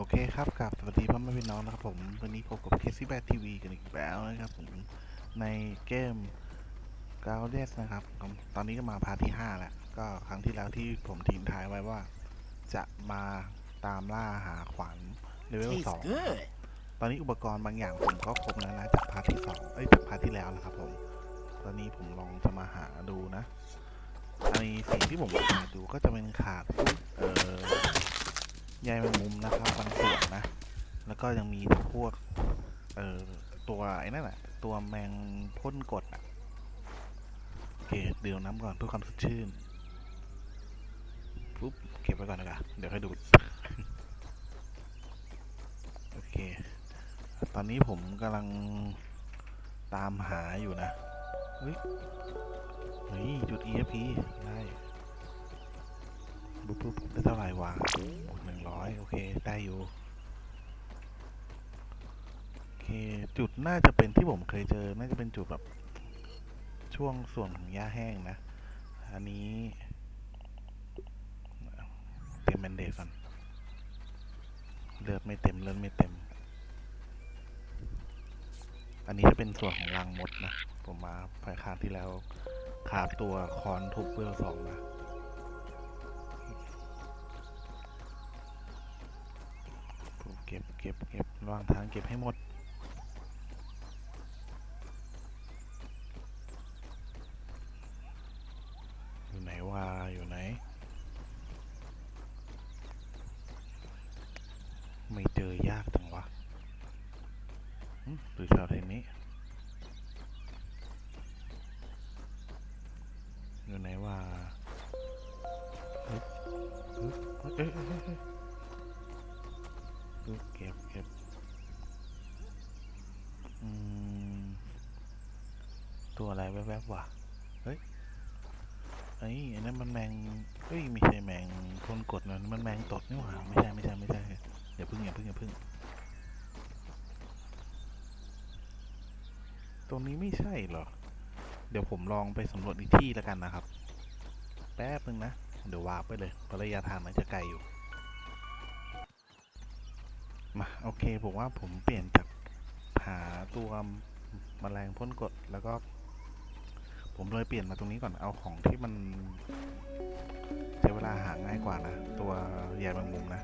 โอเคครับกับสวัสดีพ่อแม่พี่น้องนะครับผมวันนี้พบกับเคซี่แบททีวีกันอีกแล้วนะครับผมในเกมกาวเดสนะครับ ตอนนี้ก็มาพาร์ทที่ 5 แล้ว ก็ครั้งที่แล้วที่ผมทิ้งท้ายไว้ว่า จะมาตามล่าหาขวานเลเวล Tastes สอง good. ตอนนี้อุปกรณ์บางอย่างผมก็ครบแล้วนะจากพาร์ทที่สองเอ้ยจากพาร์ทที่แล้วนะครับผม ตอนนี้ผมลองจะมาหาดูนะอันนี้สิ่งที่ผมหาดูก็จะเป็นขาดเอ่อ ใยแมงมุมนะครับบางส่วนนะ แล้วก็ยังมีพวกเอ่อตัวไอ้นั่นแหละตัวแมงพ่นกดอะโอเคเดี๋ยวน้ำก่อนเพื่อความสดชื่นปุ๊บเก็บไว้ก่อนนะเดี๋ยวค่อยดูดโอเค ตอนนี้ผมกำลังตามหาอยู่นะ เฮ้ย เฮ้ยจุด EFP ด้ปุ๊บได้เท่าไหร่วะหนึ่งร้อยโอเค ได้อยู่ โอเค จุดน่าจะเป็นที่ผมเคยเจอ น่าจะเป็นจุดแบบ ช่วงส่วนของหญ้าแห้งนะ อันนี้เต็มแบนเดก่อนเลือดไม่เต็มเลือดไม่เต็ม อันนี้จะเป็นส่วนของรังมดนะ ผมมาภายคาที่แล้วขาบตัวคอนทุบเวลสองมา ระหว่างทางเก็บให้หมด บๆวะเฮ้ย ไอ้ยอันนั้นมันแมง เฮ้ยไม่ใช่แมงคนกดนะมันแมงตดนี่หว่า ไม่ใช่ไม่ใช่ไม่ใช่อย่าพึ่งอย่าพึ่งอย่าพึ่ง ตรงนี้ไม่ใช่เหรอ เดี๋ยวผมลองไปสำรวจอีกที่แล้วกันนะครับ แป๊บนึงนะ เดี๋ยววาร์ปไปเลยเพราะระยะทางมันจะไกลอยู่ มาโอเคผมว่าผมเปลี่ยนจากหาตัวมแมลงพ่นกดแล้วก็ ผมเลยเปลี่ยนมาตรงนี้ก่อนเอาของที่มันใช้เวลาหาง่ายกว่านะ ตัวใยแมงมุมนะ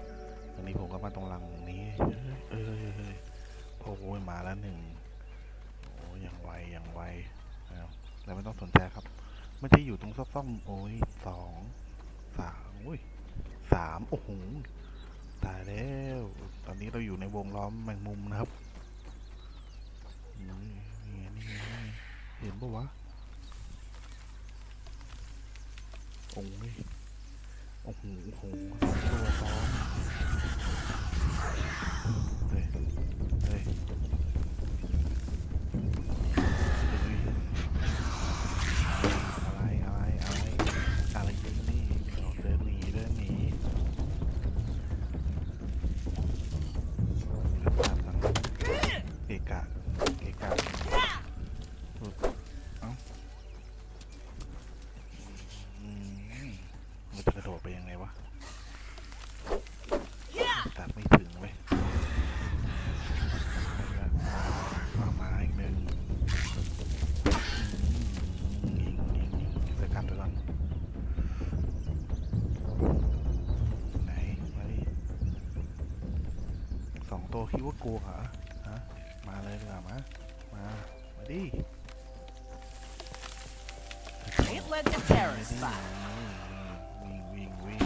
ตอนนี้ผมก็มาตรงรังนี้เอ้ยเอ้ยโอ้ยมาแล้วหนึ่งโอ้ยอย่างไวอย่างไวนะแต่ไม่ต้องสนใจครับ ไม่ได้อยู่ตรงซอกๆโอ้ยสองสามอุ้ยสามโอ้โหตายแล้ว ตอนนี้เราอยู่ในวงล้อมแมงมุมนะครับ เห็นปะวะ โอ้ยโอ้โหโอ้โหตัวซ้อม องตัวคิดว่ากลัวเหรอฮะมาเลยดีกว่ามามา มาดิ Ain't led to มา terrorist ดิ spot. วิ่งวิ่งวิ่ง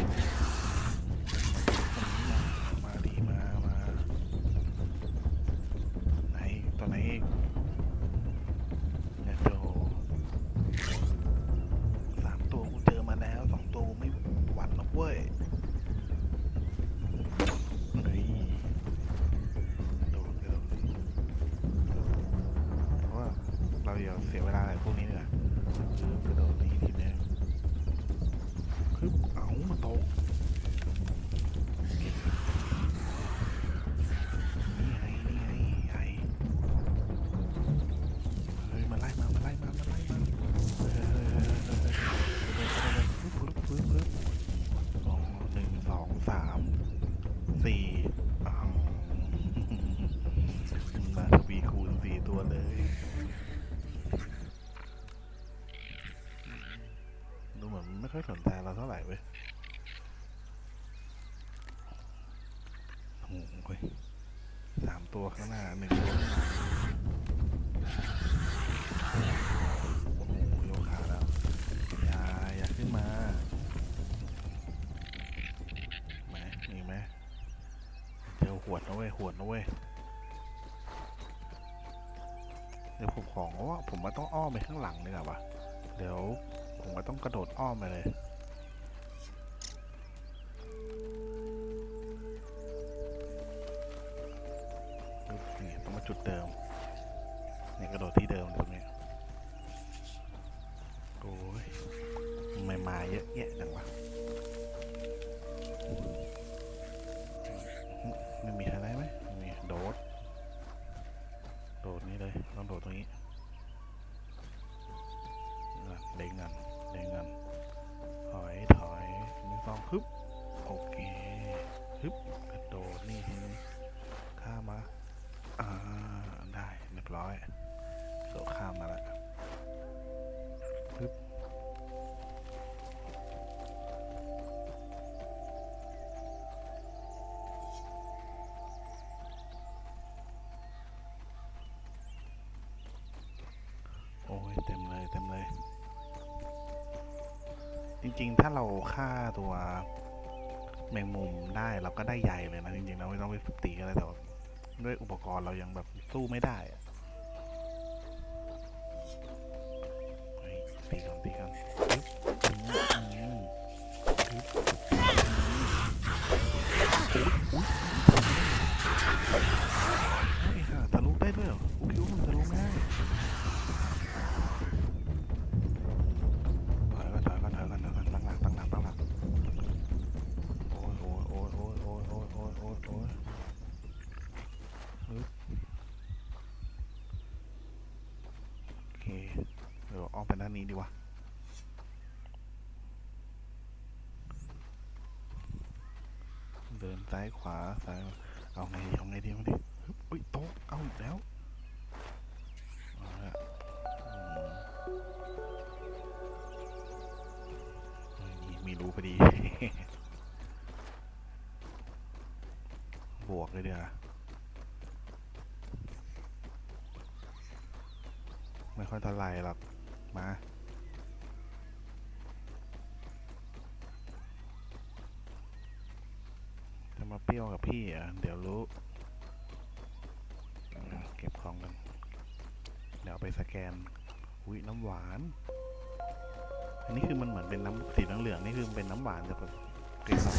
เว้ยหวดนะเว้ยเดี๋ยวผมของว่าผมมาต้องอ้อมไปข้างหลังเลยอะวะเดี๋ยวผมก็ต้องกระโดดอ้อมไปเลยต้องมาจุดเดิม ฮึบกระโดดนี่ทีนึงข้ามมาอ่าได้เรียบร้อยโดดข้ามมาแล้วฮึบโอ้ยเต็มเลยเต็มเลย จริงๆ ถ้าเราฆ่าตัว แมงมุมได้เราก็ได้ใหญ่เลยนะจริงๆเราไม่ต้องไปฝึกตีก็ได้แต่ว่าด้วยอุปกรณ์เรายังแบบสู้ไม่ได้อะ อ้อมไปด้านนี้ดีกว่าเดินซ้ายขวาซ้ายเอาไงดีเอาไงดีเอาไงดีฮึบอุ้ยโต๊ะเอาอีกแล้วเอาละอืมมีมีรู้พอดี บวกเลยเดี๋ยวาไม่ค่อยเท่าไหรหรอก มา จะมาเปรี้ยวกับพี่เหรอเดี๋ยวรู้ เก็บของกัน เดี๋ยวไปสแกน อุ้ยน้ำหวาน อันนี้คือมันเหมือนเป็นน้ำสีเหลืองๆนี่คือมันเป็นน้ำหวานแต่แบบเกสร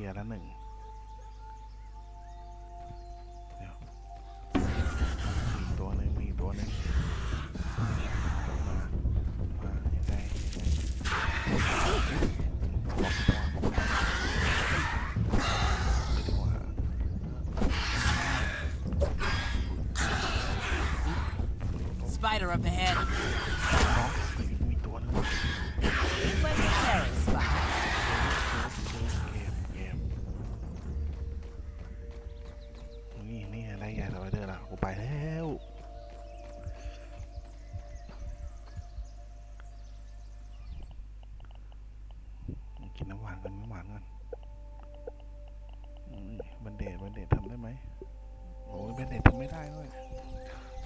ทีละหนึ่งเดี๋ยวมีตัวหนึ่งมีตัวหนึ่งมา มายังไง Spider up ahead. กินน้ำหวานกันน้ำหวานกันอืมบันเดดบันเดดทำได้ไหมโอ้ยบันเดดทำไม่ได้ด้วย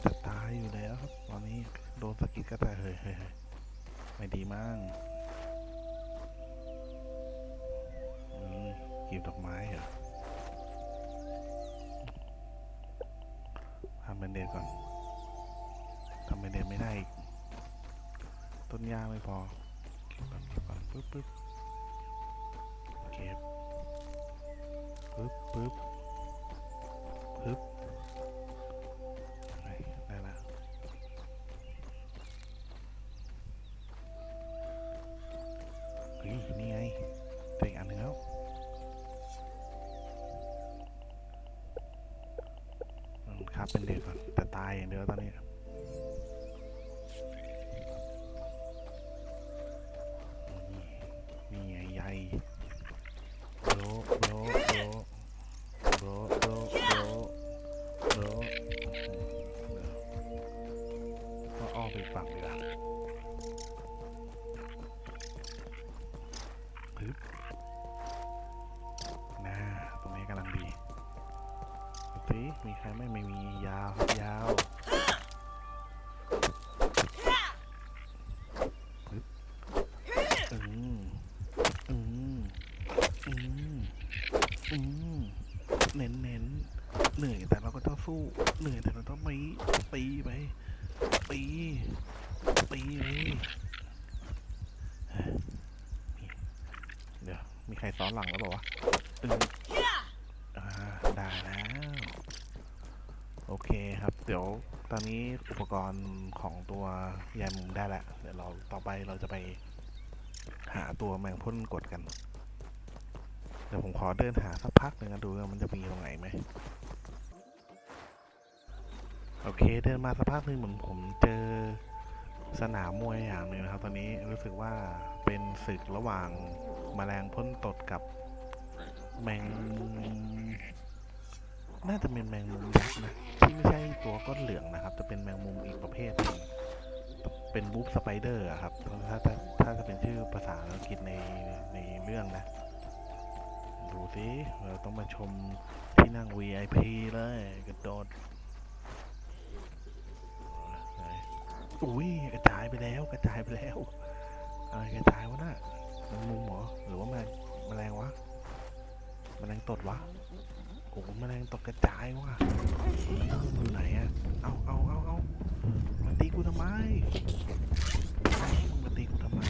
จะตายอยู่แล้วครับ ตอนนี้โดนสกิดก็แต่เฮ้ยเฮ้ยเฮ้ยไม่ดีมั่งอืมกีบดอกไม้เหรอทำเป็นเดนก่อนทำเป็นเดนไม่ได้อีกต้นหญ้าไม่พอเก็บก่อนเก็บก่อนปึ๊บปึ๊บ here. Boop, boop. สิมีใครไม่ไม่มียาวครับยาวปึ๊บอืมอืมอืมอืมเน้นเน้นเหนื่อยแต่เราก็ต้องสู้ เหนื่อยแต่เราต้องไม่ตีไปตีตีไปเฮ้ยเดี๋ยว มีใครซ้อนหลังแล้วบอกว่าวะตึง อ่าได้แล้ว โอเคครับ เดี๋ยวตอนนี้อุ ปกรณ์ของตัวยายมุมได้แล้วเดี๋ยวเราต่อไปเราจะไปหาตัวแมงพ่นกดกัน เดี๋ยวผมขอเดินหาสักพักหนึ่งนะดูว่ามันจะมีตรงไหนไหมโอเคเดินมาสักพักหนึ่งเหมือนผมเจอสนามมวยอย่างหนึ่งนะครับ ตอนนี้รู้สึกว่าเป็นศึกระหว่างแมลงพ่นตดกับแมง น่าจะเป็นแมงมุมยักษ์นะที่ไม่ใช่ตัวก้อนเหลืองนะครับ จะเป็นแมงมุมอีกประเภทหนึ่งเป็นบูฟสไปเดอร์ครับถ้าถ้าถ้าจะเป็นชื่อภาษาอังกฤษในในเรื่องนะ ดูสิเราต้องมาชมที่นั่ง VIP เลยกระโดดอุ้ยกระจายไปแล้วกระจายไปแล้วอะไรกระจายวะน่ะแมงมุมเหรอหรือว่าแมลงแมลงวะแมลงตดวะ โอ้โหแมลงตกกระจายว่ะอยู่ไหนอะเอาเอาเอาเอามาตีกูทำไมมาตีกูทำไม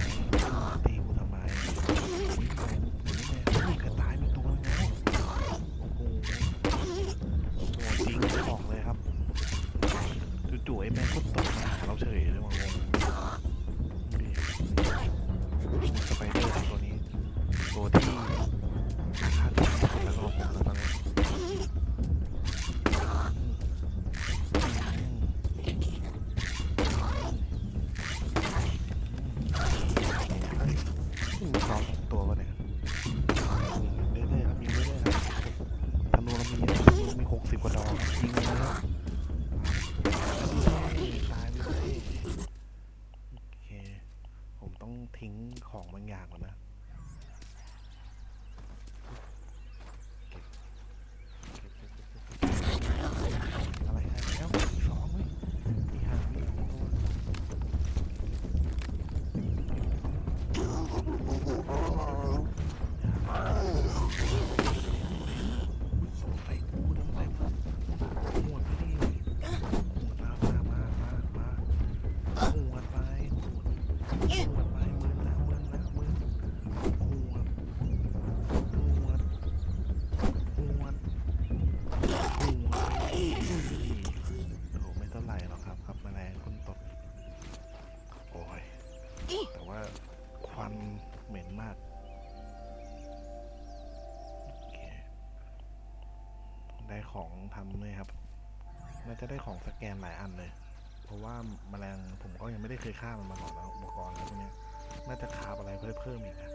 น่าจะได้ของสแกนหลายอันเลย เพราะว่าแมลงผมก็ยังไม่ได้เคยฆ่ามันมาก่อนแล้วอุปกรณ์แล้วพวกเนี้ยน่าจะคาบอะไรเพิ่มเพิ่มอีกนะ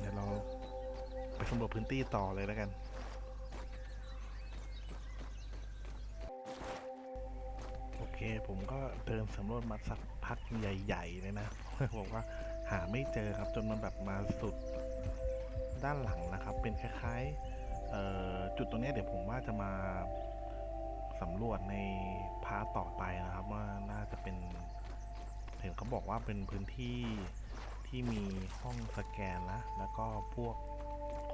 เดี๋ยวเราไปสำรวจพื้นที่ต่อเลยแล้วกันโอเคผมก็เดินสำรวจมาสักพักใหญ่ ๆ เลยนะบอกว่าหาไม่เจอครับจนมันแบบมาสุดด้านหลังนะครับ เป็นคล้ายๆ จุดตรงนี้เดี๋ยวผมว่าจะมาสำรวจในพาร์ทต่อไปนะครับว่าน่าจะเป็นเห็นเขาบอกว่าเป็นพื้นที่ที่มีห้องสแกนนะแล้วก็พวก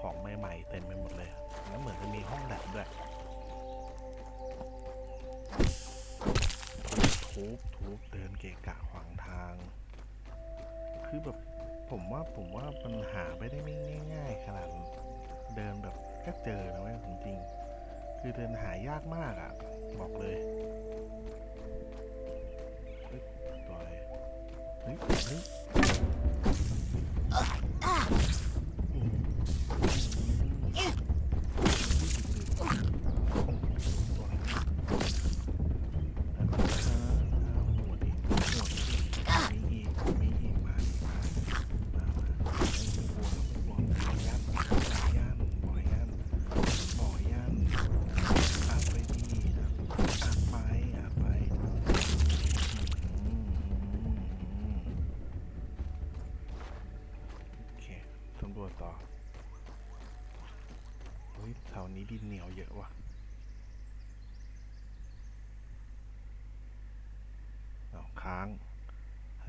ของใหม่ๆเต็มไปหมดเลยแล้วเหมือนจะมีห้องแลบด้วยทุบทุบเดินเกะกะขวางทาง คือแบบผมว่าผมว่ามันหาไปได้ไม่ง่าย ๆ ขนาดเดินแบบ ก็เจอนะเว้ยจริง คือเดินหายากมากอะ่ะ บอกเลยเฮ้ยตัวอะไรเฮ้ยเฮ้ย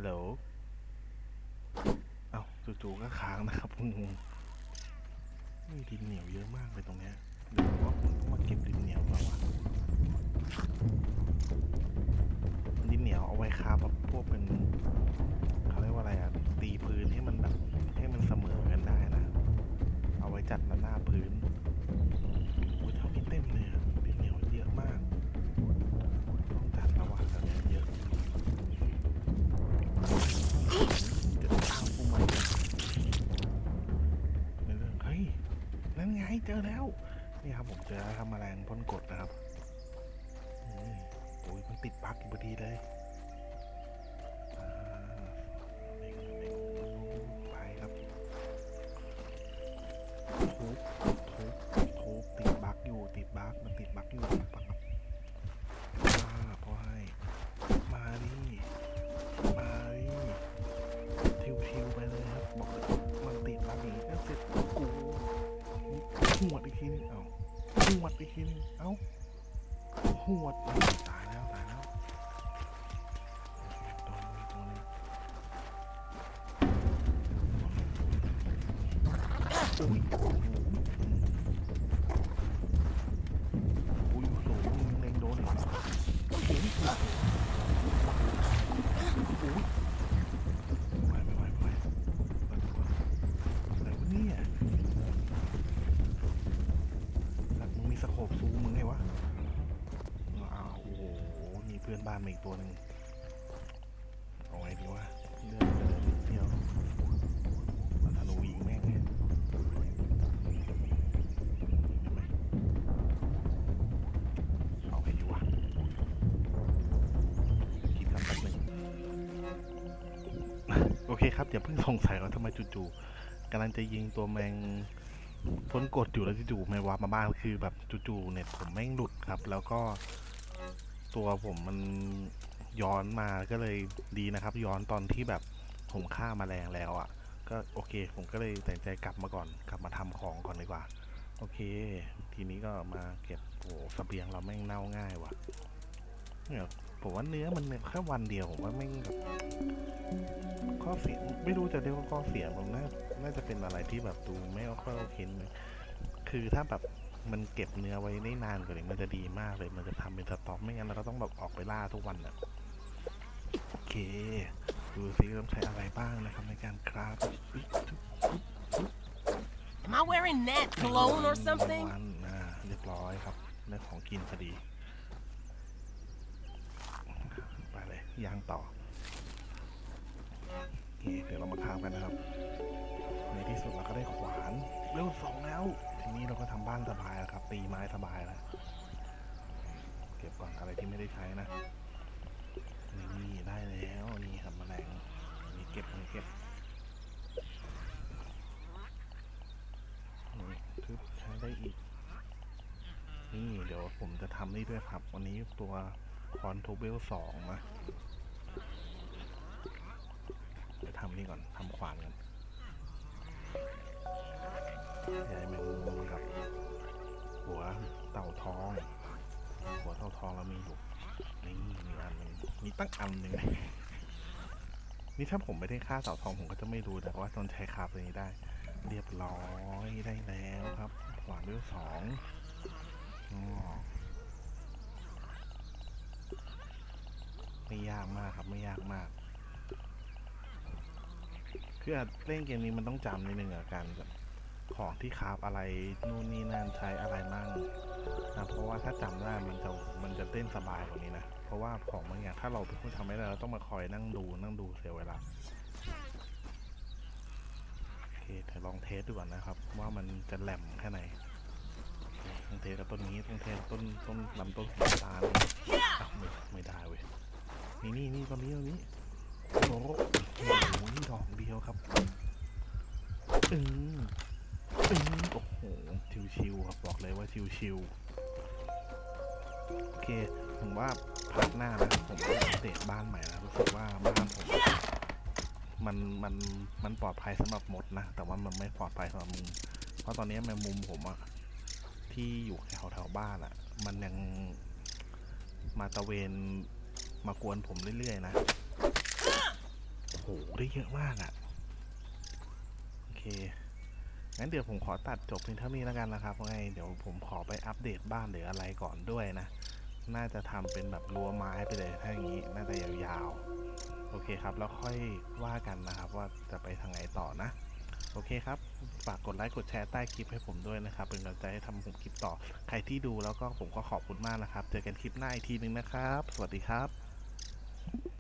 ฮัลโหล เอาจู่ๆก็ค้างนะครับงงมีดินเหนียวเยอะมากเลยตรงเนี้ยหรือว่าผมต้องมา อแล้วครับแมลงพ่นกดนะครับนี่โอ้ยมันติดพักอยู่พอดีเลย อีกทีนึงเอ้า หวด ตัวหนึ่งเอาไงดีวะเลือกไปเลยนิดเดียวมาธนูยิงแม่งเนี่ยเห็นไหมเอาไงดีวะคิดกันแป๊บหนึงโอเคครับอย่าเพิ่งสงสัยว่าทำไมจู่ๆกำลังจะยิงตัวแมงพ้นกดอยู่แล้วจู่ๆแมงวาบมาบ้านคือแบบจู่ๆเน็ตผมแม่งหลุดครับ แล้วก็ ตัวผมมันย้อนมาก็เลยดีนะครับ ย้อนตอนที่แบบผมฆ่ามาแรงแล้วอะ่ะ ก็โอเค ผมก็เลยตัดใจกลับมาก่อน กลับมาทำของก่อนดีกว่า โอเค ทีนี้ก็มาเก็บโอ้เสบียงเราแม่งเน่าง่ายว่ะเนี่ยผมว่าเนื้อมันเนี่ยแค่วันเดียวผมว่าแม่งแบบข้อเสียไม่รู้จะเรียกว่าข้อเสียผมน่าน่าจะเป็นอะไรที่แบบดูไม่ค่อยโอเคเลยคือถ้าแบบ มันเก็บเนื้อไว้ได้นานกว่านี้มันจะดีมากเลย มันจะทำเป็นสต็อกไม่งั้นเราก็ต้องแบบออกไปล่าทุกวันอะโอเค ดูซิต้องใช้อะไรบ้างนะครับในการคราฟ Am I wearing that cologne or something? วันอ่าเรียบร้อยครับได้ของกินพอดีไปเลยย่างต่อโอเคเดี๋ยวเรามาค้างกันนะครับ ในที่สุดเราก็ได้ขวานเร็วสองแล้วที นี้เราก็ทำบ้านสบายแล้วครับ ตีไม้สบายแล้ว เก็บก่อนอะไรที่ไม่ได้ใช้นะ นี่ได้แล้วนี่ครับแมลงนี่เก็บนี่เก็บนี่ทึบใช้ได้อีก นี่เดี๋ยวผมจะทำนี่ด้วยครับ วันนี้ตัวคอนทูเบลสองนะเดี๋ยวทำนี่ก่อนทำขวานกันใหญ่แมงมุมกับหัว เต่าทองหัวเต่าทองเรามีอยู่นี่มีอันหนึงมีตั้งอันหนึ่งนี่ถ้าผมไม่ได้ฆ่าเต่าทองผมก็จะไม่รู้แต่ว่าตอนใช้คาบตัวนี้ได้ เรียบร้อยได้แล้วครับขวานเวลสองอ๋อไม่ยากมากครับไม่ยากมากคือเล่นเกมนี้มันต้องจำนิดนึงอะการแบบ ของที่คราฟอะไรนู่นนี่นั่นใช้อะไรมั่งนะเพราะว่าถ้าจำได้มันจะมันจะเล่นสบายกว่านี้นะ เพราะว่าของบางอย่างถ้าเราเป็นคนทำไม่ได้เราต้องมาคอยนั่งดูนั่งดูเสียเวลาโอเคเดี๋ยวลองเทสดูก่อนนะครับ ว่ามันจะแหลมแค่ไหนต้องเทสกับต้นนี้ต้องเทสต้นต้นลำต้นสีตาลอ้าวไม่ไม่ได้เว้ยนี่นี่นี่ต้นนี้ต้นนี้โอ้โหโอ้โหนี่ดอกเดียวครับอืม อืมโอ้โหชิวๆครับบอกเลยว่าชิวๆโอเค ผมว่าพาร์ทหน้านะผมจะอัปเดตบ้านใหม่นะรู้สึกว่าบ้านผมมันมันมันปลอดภัยสำหรับมดนะ แต่ว่ามันไม่ปลอดภัยสำหรับมุม เพราะตอนนี้แมงมุมผมอะที่อยู่แถวแถวบ้านอะมันยังมาตะเวนมากวนผมเรื่อยๆนะโอ้โหได้เยอะมากอะโอเค งั้นเดี๋ยวผมขอตัดจบเพียงเท่านี้แล้วกันนะครับว่าไงเดี๋ยวผมขอไปอัปเดตบ้านหรืออะไรก่อนด้วยนะ น่าจะทำเป็นแบบรั้วไม้ไปเลยถ้าอย่างนี้ น่าจะยาวๆ โอเคครับ แล้วค่อยว่ากันนะครับ ว่าจะไปทางไหนต่อนะ โอเคครับ ฝากกดไลค์กดแชร์ใต้คลิปให้ผมด้วยนะครับ เป็นกำลังใจให้ทำผมคลิปต่อ ใครที่ดูแล้วก็ผมก็ขอบคุณมากนะครับ เจอกันคลิปหน้าอีกทีนึงนะครับ สวัสดีครับ